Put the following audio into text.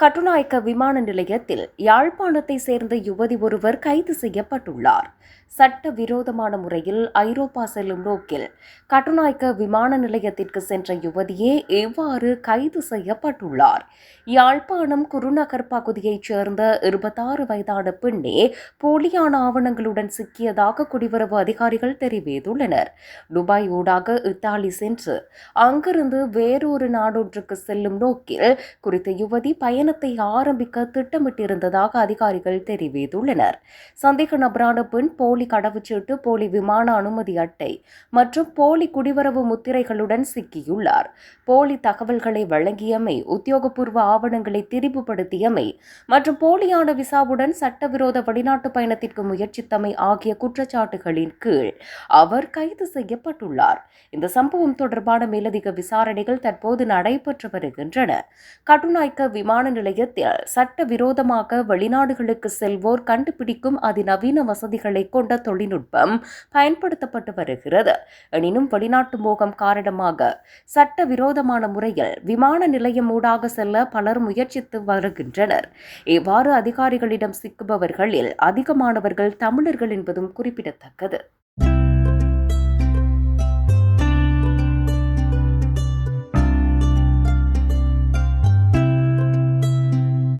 கட்டுநாயக்க விமான நிலையத்தில் யாழ்ப்பாணத்தை சேர்ந்த யுவதி ஒருவர் கைது செய்யப்பட்டுள்ளார். சட்ட விரோதமான முறையில் ஐரோப்பா செல்லும் நோக்கில் கட்டுநாயக்க விமான நிலையத்திற்கு சென்ற யுவதியே எவ்வாறு கைது செய்யப்பட்டுள்ளார்? யாழ்ப்பாணம் குருநகர் பகுதியைச் சேர்ந்த இருபத்தாறு வயதான பெண்ணே போலியான ஆவணங்களுடன் சிக்கியதாக குடிவரவு அதிகாரிகள் தெரிவித்துள்ளனர். துபாய் ஊடாக இத்தாலி சென்று அங்கிருந்து வேறொரு நாடொன்றுக்கு செல்லும் நோக்கில் குறித்த யுவதி பயணத்தை ஆரம்பிக்க திட்டமிட்டிருந்ததாக அதிகாரிகள் தெரிவித்துள்ளனர். சந்தேக நபரான பெண் போலி கடவுச்சீட்டு போலி விமான அனுமதி அட்டை மற்றும் போலி குடிவரவு முத்திரைகளுடன் சிக்கியுள்ளார். போலி தகவல்களை வழங்கியமை உத்தியோகபூர்வ ஆவணங்களை திரிவுபடுத்தியமை மற்றும் போலியான விசாவுடன் சட்டவிரோத வெளிநாட்டு பயணத்திற்கு முயற்சித்தமை ஆகிய குற்றச்சாட்டுகளின் கீழ் அவர் கைது செய்யப்பட்டுள்ளார். இந்த சம்பவம் தொடர்பான மேலதிக விசாரணைகள் தற்போது நடைபெற்று வருகின்றன. கட்டுநாய்க்க விமான நிலையத்தில் சட்டவிரோதமாக வெளிநாடுகளுக்கு செல்வோர் கண்டுபிடிக்கும் அதிநவீன வசதிகளை கொண்ட தொழில்நுட்பம் பயன்படுத்தப்பட்டு வருகிறது. எனினும் வெளிநாட்டு மோகம் காரணமாக சட்டவிரோதமான முறையில் விமான நிலையம் ஊடாக செல்ல பலர் முயற்சித்து வருகின்றனர். இவ்வாறு அதிகாரிகளிடம் சிக்குபவர்களில் அதிகமானவர்கள் தமிழர்கள் என்பதும் குறிப்பிடத்தக்கது.